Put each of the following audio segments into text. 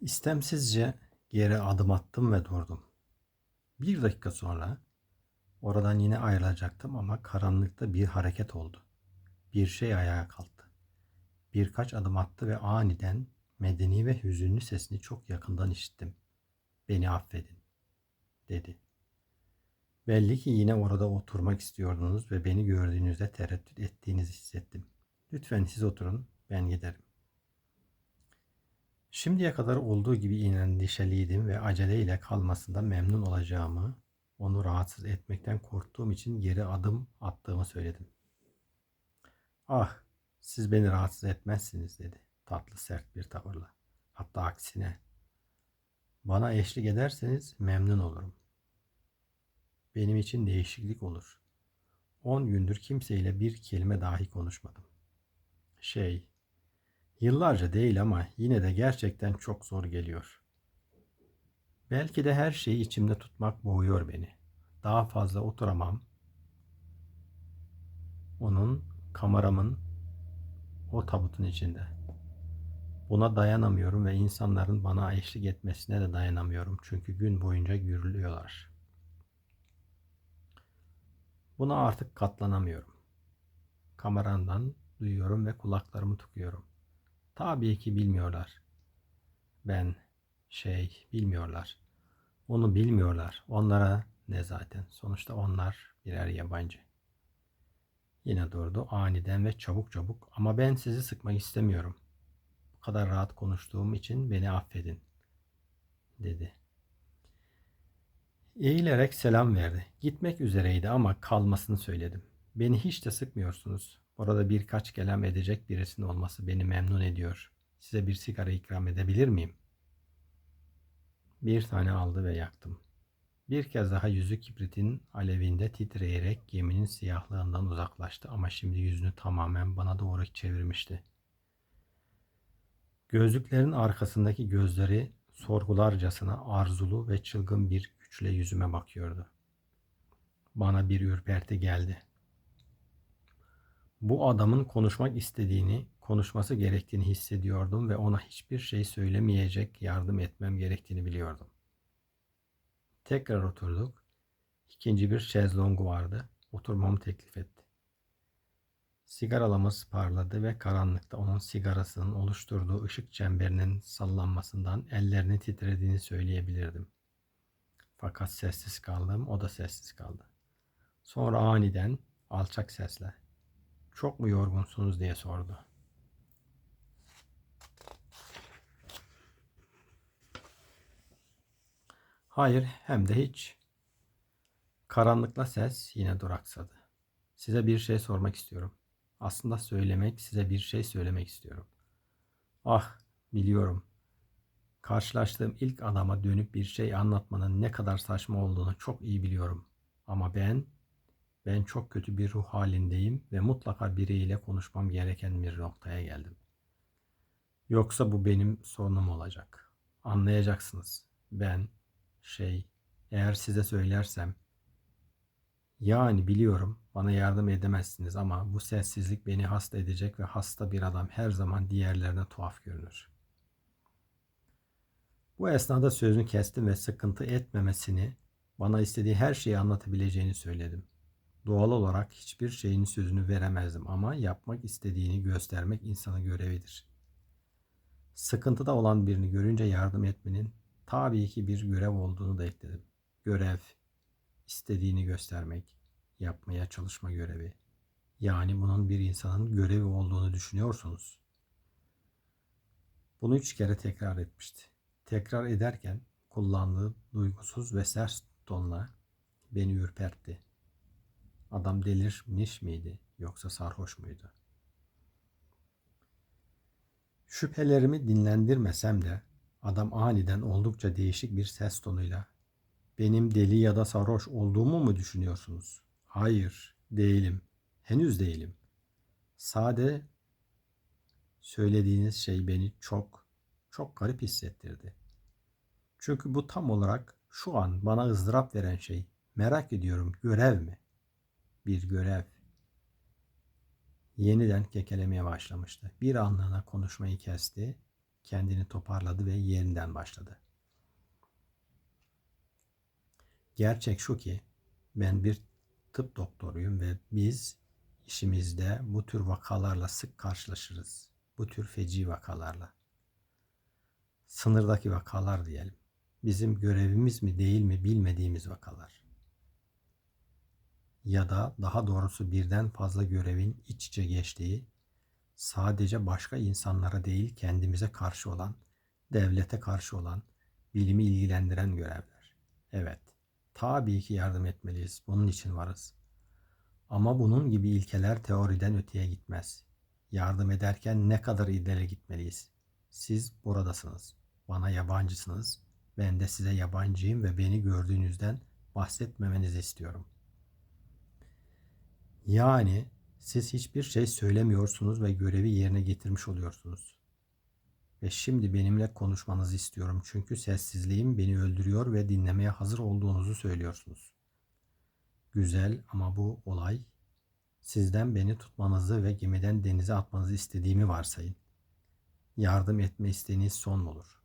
İstemsizce geri adım attım ve durdum. Bir dakika sonra oradan yine ayrılacaktım ama karanlıkta bir hareket oldu. Bir şey ayağa kalktı. Birkaç adım attı ve aniden medeni ve hüzünlü sesini çok yakından işittim. Beni affedin, dedi. Belli ki yine orada oturmak istiyordunuz ve beni gördüğünüzde tereddüt ettiğinizi hissettim. Lütfen siz oturun, ben giderim. Şimdiye kadar olduğu gibi endişeliydim ve aceleyle kalmasından memnun olacağımı, onu rahatsız etmekten korktuğum için geri adım attığımı söyledim. Ah, siz beni rahatsız etmezsiniz dedi tatlı sert bir tavırla. Hatta aksine. Bana eşlik ederseniz memnun olurum. Benim için değişiklik olur. On gündür kimseyle bir kelime dahi konuşmadım. Şey, Yıllarca değil ama yine de gerçekten çok zor geliyor. Belki de her şeyi içimde tutmak boğuyor beni. Daha fazla oturamam. Onun, kameramın o tabutun içinde. Buna dayanamıyorum ve insanların bana eşlik etmesine de dayanamıyorum. Çünkü gün boyunca gürülüyorlar. Buna artık katlanamıyorum. Kamerandan duyuyorum ve kulaklarımı tıkıyorum. Tabii ki bilmiyorlar. Ben şey bilmiyorlar. Onu bilmiyorlar. Onlara ne zaten. Sonuçta onlar birer yabancı. Yine durdu aniden ve çabuk çabuk ama ben sizi sıkmak istemiyorum. Bu kadar rahat konuştuğum için beni affedin dedi. Eğilerek selam verdi. Gitmek üzereydi ama kalmasını söyledim. Beni hiç de sıkmıyorsunuz. Orada birkaç kelam edecek birisinin olması beni memnun ediyor. Size bir sigara ikram edebilir miyim? Bir tane aldı ve yaktım. Bir kez daha yüzü kibritin alevinde titreyerek geminin siyahlığından uzaklaştı ama şimdi yüzünü tamamen bana doğru çevirmişti. Gözlüklerin arkasındaki gözleri sorgularcasına arzulu ve çılgın bir güçle yüzüme bakıyordu. Bana bir ürperti geldi. Bu adamın konuşmak istediğini, konuşması gerektiğini hissediyordum ve ona hiçbir şey söylemeyecek yardım etmem gerektiğini biliyordum. Tekrar oturduk. İkinci bir şezlongu vardı. Oturmamı teklif etti. Sigaralamız parladı ve karanlıkta onun sigarasının oluşturduğu ışık çemberinin sallanmasından ellerinin titrediğini söyleyebilirdim. Fakat sessiz kaldım, o da sessiz kaldı. Sonra aniden alçak sesle çok mu yorgunsunuz diye sordu. Hayır hem de hiç. Karanlıkla ses yine duraksadı. Size bir şey sormak istiyorum. Aslında söylemek, size bir şey söylemek istiyorum. Ah, biliyorum. Karşılaştığım ilk adama dönüp bir şey anlatmanın ne kadar saçma olduğunu çok iyi biliyorum. Ama ben ben çok kötü bir ruh halindeyim ve mutlaka biriyle konuşmam gereken bir noktaya geldim. Yoksa bu benim sorunum olacak. Anlayacaksınız. Ben şey eğer size söylersem yani biliyorum bana yardım edemezsiniz ama bu sessizlik beni hasta edecek ve hasta bir adam her zaman diğerlerine tuhaf görünür. Bu esnada sözünü kestim ve sıkıntı etmemesini, bana istediği her şeyi anlatabileceğini söyledim. Doğal olarak hiçbir şeyin sözünü veremezdim ama yapmak istediğini göstermek insanın görevidir. Sıkıntıda olan birini görünce yardım etmenin tabii ki bir görev olduğunu da ekledim. Görev, istediğini göstermek, yapmaya çalışma görevi. Yani bunun bir insanın görevi olduğunu düşünüyorsunuz. Bunu üç kere tekrar etmişti. Tekrar ederken kullandığı duygusuz ve sert tonla beni ürpertti. Adam delirmiş miydi yoksa sarhoş muydu? Şüphelerimi dinlendirmesem de adam aniden oldukça değişik bir ses tonuyla benim deli ya da sarhoş olduğumu mu düşünüyorsunuz? Hayır, değilim. Henüz değilim. Sade söylediğiniz şey beni çok çok garip hissettirdi. Çünkü bu tam olarak şu an bana ızdırap veren şey. Merak ediyorum görev mi? Bir görev. Yeniden kekelemeye başlamıştı. Bir anlığına konuşmayı kesti. Kendini toparladı ve yerinden başladı. Gerçek şu ki ben bir tıp doktoruyum ve biz işimizde bu tür vakalarla sık karşılaşırız. Bu tür feci vakalarla. Sınırdaki vakalar diyelim. Bizim görevimiz mi değil mi bilmediğimiz vakalar. Ya da daha doğrusu birden fazla görevin iç içe geçtiği, sadece başka insanlara değil kendimize karşı olan, devlete karşı olan, bilimi ilgilendiren görevler. Evet, tabii ki yardım etmeliyiz. Bunun için varız. Ama bunun gibi ilkeler teoriden öteye gitmez. Yardım ederken ne kadar ileri gitmeliyiz? Siz buradasınız. Bana yabancısınız. Ben de size yabancıyım ve beni gördüğünüzden bahsetmemenizi istiyorum. Yani siz hiçbir şey söylemiyorsunuz ve görevi yerine getirmiş oluyorsunuz. Ve şimdi benimle konuşmanızı istiyorum çünkü sessizliğim beni öldürüyor ve dinlemeye hazır olduğunuzu söylüyorsunuz. Güzel ama bu olay sizden beni tutmanızı ve gemiden denize atmanızı istediğimi varsayın. Yardım etme isteğiniz son olur.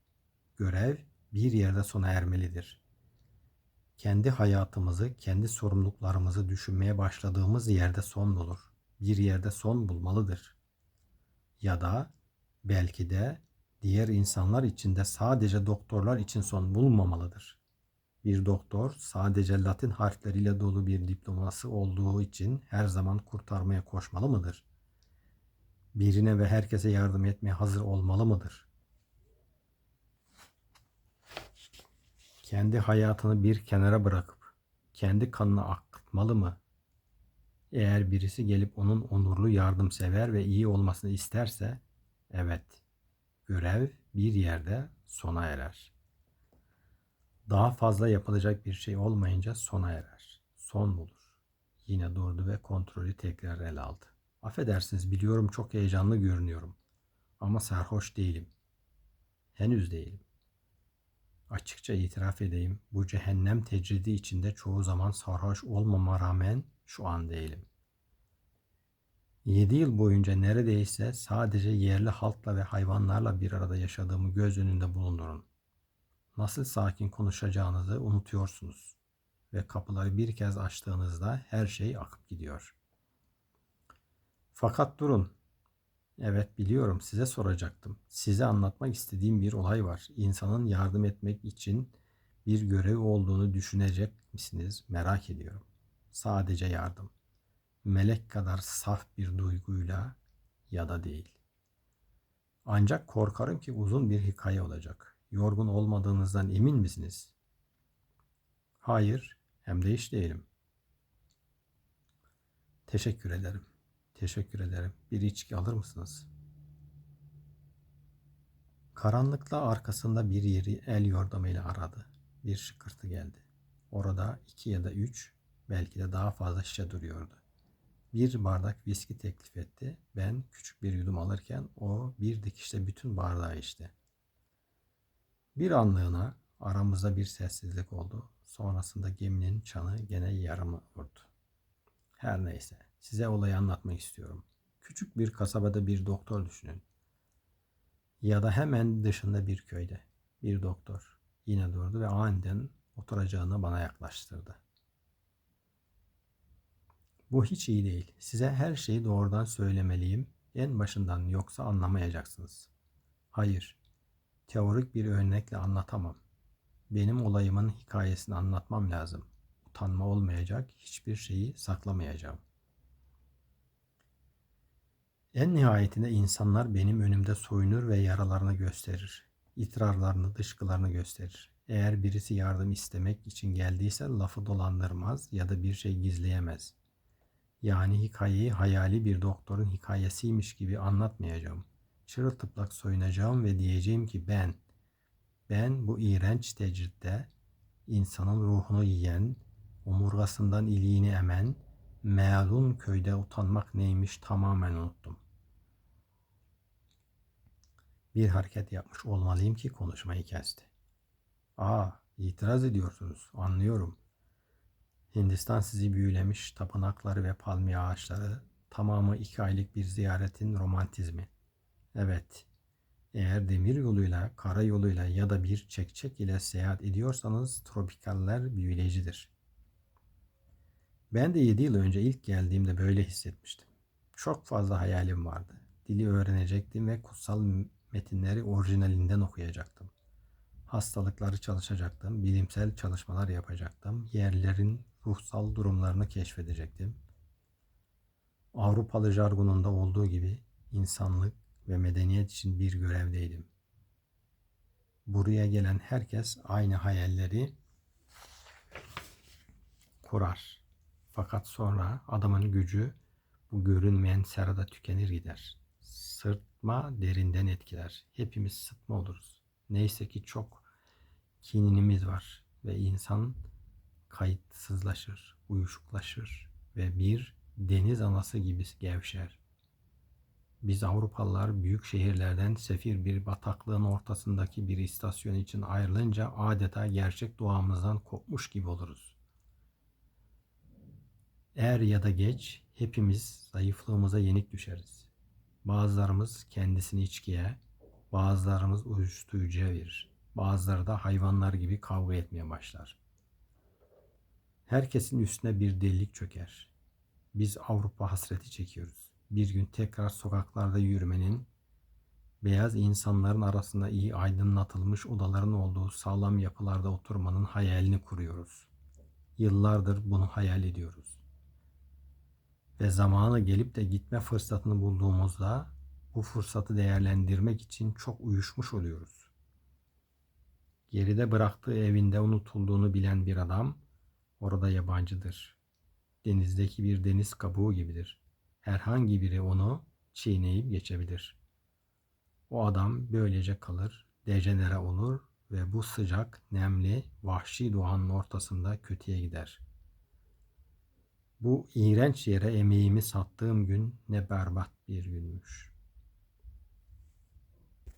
Görev bir yerde sona ermelidir. Kendi hayatımızı, kendi sorumluluklarımızı düşünmeye başladığımız yerde son bulur. Bir yerde son bulmalıdır. Ya da belki de diğer insanlar için de sadece doktorlar için son bulmamalıdır. Bir doktor sadece Latin harfleriyle dolu bir diploması olduğu için her zaman kurtarmaya koşmalı mıdır? Birine ve herkese yardım etmeye hazır olmalı mıdır? Kendi hayatını bir kenara bırakıp kendi kanını akıtmalı mı? Eğer birisi gelip onun onurlu, yardımsever ve iyi olmasını isterse, evet, görev bir yerde sona erer. Daha fazla yapılacak bir şey olmayınca sona erer. Son bulur. Yine durdu ve kontrolü tekrar ele aldı. Affedersiniz biliyorum çok heyecanlı görünüyorum. Ama sarhoş değilim. Henüz değilim. Açıkça itiraf edeyim. Bu cehennem tecridi içinde çoğu zaman sarhoş olmama rağmen şu an değilim. Yedi yıl boyunca neredeyse sadece yerli halkla ve hayvanlarla bir arada yaşadığımı göz önünde bulundurun. Nasıl sakin konuşacağınızı unutuyorsunuz ve kapıları bir kez açtığınızda her şey akıp gidiyor. Fakat durun. Evet biliyorum size soracaktım. Size anlatmak istediğim bir olay var. İnsanın yardım etmek için bir görev olduğunu düşünecek misiniz? Merak ediyorum. Sadece yardım. Melek kadar saf bir duyguyla ya da değil. Ancak korkarım ki uzun bir hikaye olacak. Yorgun olmadığınızdan emin misiniz? Hayır, hem de hiç değilim. Teşekkür ederim. Teşekkür ederim. Bir içki alır mısınız? Karanlıkta arkasında bir yeri el yordamıyla aradı. Bir şıkırtı geldi. Orada iki ya da üç, belki de daha fazla şişe duruyordu. Bir bardak viski teklif etti. Ben küçük bir yudum alırken o bir dikişte bütün bardağı içti. Bir anlığına aramızda bir sessizlik oldu. Sonrasında geminin çanı gene yarımı vurdu. Her neyse. Size olayı anlatmak istiyorum. Küçük bir kasabada bir doktor düşünün. Ya da hemen dışında bir köyde bir doktor yine durdu ve aniden oturacağını bana yaklaştırdı. Bu hiç iyi değil. Size her şeyi doğrudan söylemeliyim. En başından yoksa anlamayacaksınız. Hayır. Teorik bir örnekle anlatamam. Benim olayımın hikayesini anlatmam lazım. Utanma olmayacak, hiçbir şeyi saklamayacağım.'' En nihayetinde insanlar benim önümde soyunur ve yaralarını gösterir. İtrarlarını, dışkılarını gösterir. Eğer birisi yardım istemek için geldiyse lafı dolandırmaz ya da bir şey gizleyemez. Yani hikayeyi hayali bir doktorun hikayesiymiş gibi anlatmayacağım. Çırıltıplak soyunacağım ve diyeceğim ki ben, ben bu iğrenç tecritte insanın ruhunu yiyen, omurgasından iliğini emen, mealun köyde utanmak neymiş tamamen unuttum. Bir hareket yapmış olmalıyım ki konuşmayı kesti. Aa, itiraz ediyorsunuz. Anlıyorum. Hindistan sizi büyülemiş tapınakları ve palmiye ağaçları, tamamı iki aylık bir ziyaretin romantizmi. Evet, Eğer demir yoluyla, kara yoluyla ya da bir çekçek ile seyahat ediyorsanız tropikaller büyüleyicidir. Ben de 7 yıl önce ilk geldiğimde böyle hissetmiştim. Çok fazla hayalim vardı. Dili öğrenecektim ve kutsal metinleri orijinalinden okuyacaktım. Hastalıkları çalışacaktım, bilimsel çalışmalar yapacaktım, yerlerin ruhsal durumlarını keşfedecektim. Avrupalı jargonunda olduğu gibi insanlık ve medeniyet için bir görevdeydim. Buraya gelen herkes aynı hayalleri kurar. Fakat sonra adamın gücü bu görünmeyen serada tükenir gider. Sırtma derinden etkiler. Hepimiz sıtma oluruz. Neyse ki çok kininimiz var ve insan kayıtsızlaşır, uyuşuklaşır ve bir deniz anası gibi gevşer. Biz Avrupalılar büyük şehirlerden sefir bir bataklığın ortasındaki bir istasyon için ayrılınca adeta gerçek doğamızdan kopmuş gibi oluruz. Er ya da geç hepimiz zayıflığımıza yenik düşeriz. Bazılarımız kendisini içkiye, bazılarımız uyuşturucuya verir. Bazıları da hayvanlar gibi kavga etmeye başlar. Herkesin üstüne bir delilik çöker. Biz Avrupa hasreti çekiyoruz. Bir gün tekrar sokaklarda yürümenin, beyaz insanların arasında iyi aydınlatılmış odaların olduğu sağlam yapılarda oturmanın hayalini kuruyoruz. Yıllardır bunu hayal ediyoruz. Ve zamanı gelip de gitme fırsatını bulduğumuzda bu fırsatı değerlendirmek için çok uyuşmuş oluyoruz. Geride bıraktığı evinde unutulduğunu bilen bir adam orada yabancıdır. Denizdeki bir deniz kabuğu gibidir. Herhangi biri onu çiğneyip geçebilir. O adam böylece kalır, dejenere olur ve bu sıcak, nemli, vahşi doğanın ortasında kötüye gider. Bu iğrenç yere emeğimi sattığım gün ne berbat bir günmüş.''